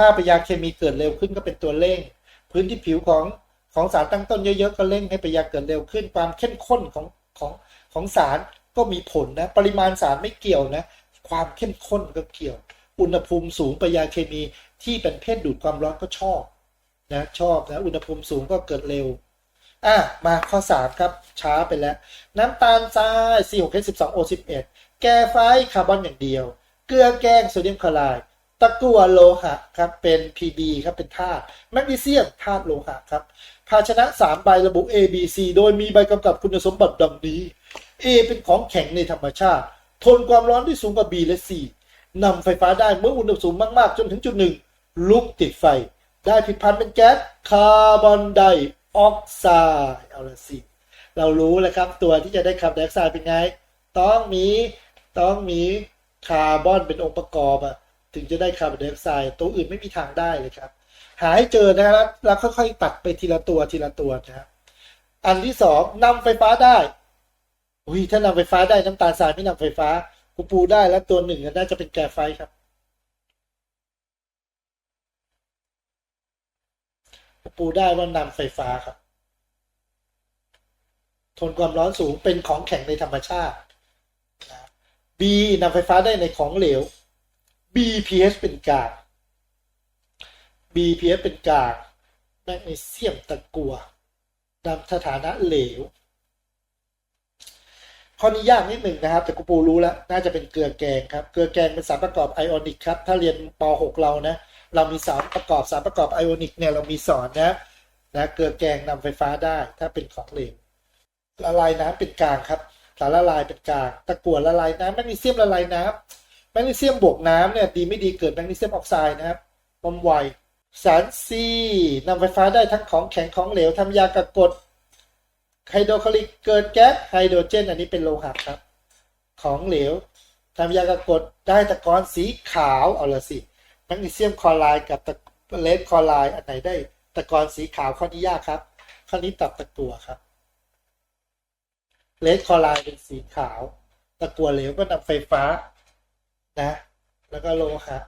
ถ้าปฏิกิริยาเคมีเกิดเร็วขึ้นก็เป็นตัวเร่ง พื้นที่ผิวของของสารตั้งต้นเยอะๆก็เร่งให้ปฏิกิริยาเกิดเร็วขึ้น ความเข้มข้นของของของสารก็มีผลนะ ปริมาณสารไม่เกี่ยวนะ ความเข้มข้นก็เกี่ยว อุณหภูมิสูงปฏิกิริยาเคมีที่เป็นเพศดูดความร้อนก็ชอบนะชอบนะอุณหภูมิสูงก็เกิดเร็วอะมาข้อ 3 ครับช้าไปแล้ว น้ำตาลทราย C6H12O11 แก้ไฟคาร์บอนอย่างเดียว เกลือแกงโซเดียมคลอไรด์ ตะกั่วโลหะครับเป็น Pb ครับเป็นธาตุแมกนีเซียมธาตุโลหะครับภาชนะ 3 ใบระบุ A B C โดยมีใบกำกับคุณสมบัติดังนี้ A เป็นของแข็งในธรรมชาติ ทนความร้อนที่สูงกว่า B และ C นำไฟฟ้าได้เมื่ออุณหภูมิสูงมากๆ จนถึงจุดหนึ่งลุกติดไฟ ได้ผิดพันธ์เป็นแก๊สคาร์บอนไดออกไซด์เอาละสิ เรารู้แล้วครับตัวที่จะได้คาร์บอนไดออกไซด์เป็นไง ต้องมีต้องมีคาร์บอนเป็นองค์ประกอบอะ ถึงจะได้คาร์บอนไดออกไซด์ตัวอื่นไม่มีทางได้เลยครับ หาให้เจอนะครับแล้วค่อยๆ ตัดไปทีละตัวทีละตัวนะครับอันที่สองนำไฟฟ้าได้อุ้ยถ้านำไฟฟ้าได้น้ำตาลทรายไม่นำไฟฟ้ากูปูได้แล้วตัวหนึ่งน่าจะเป็นแกนไฟครับกูปูได้ว่านำไฟฟ้าครับ ทนความร้อนสูงเป็นของแข็งในธรรมชาติ B นำไฟฟ้าได้ในของเหลว BPH เป็นกาก BPH เป็นกากแมกนีเซียมตะกัวนำสถานะเหลว ข้อนี้ยากนิดหนึ่งนะครับ แต่กูปูรู้แล้ว น่าจะเป็นเกลือแกงครับ เกลือแกงเป็นสารประกอบไอออนิกครับ ถ้าเรียนป .6 เรานะ เรามีสารประกอบสารประกอบไอออนิกเนี่ยเรามีสอนนะนะเกลือแกงนำไฟฟ้าได้ ถ้าเป็นของเหลวละลายน้ำเป็นกลางครับ สารละลายเป็นกลาง ตะกั่วละลายน้ำแมกนีเซียมละลายน้ำ แมกนีเซียมบวกน้ำเนี่ยดีไม่ดีเกิดแมกนีเซียมออกไซด์นะครับมอมไวสารซีนำไฟฟ้าได้ทั้งของแข็งของเหลวทำยากากดไฮโดรคลอริกเกิดแก๊สไฮโดรเจน อันนี้เป็นโลหะครับ ของเหลวทำยากากดได้ตะกอนสีขาวเอาละสิแมกนีเซียมคลอไรด์กับตะเลดคลอไรด์อันไหนได้ตะกอนสีขาวข้อนี้ยากครับข้อนี้ตัดตะกัวครับเลดคลอไรด์เป็นสีขาว ตะกัวเหลวก็นำไฟฟ้า นะ แล้วก็โลหะ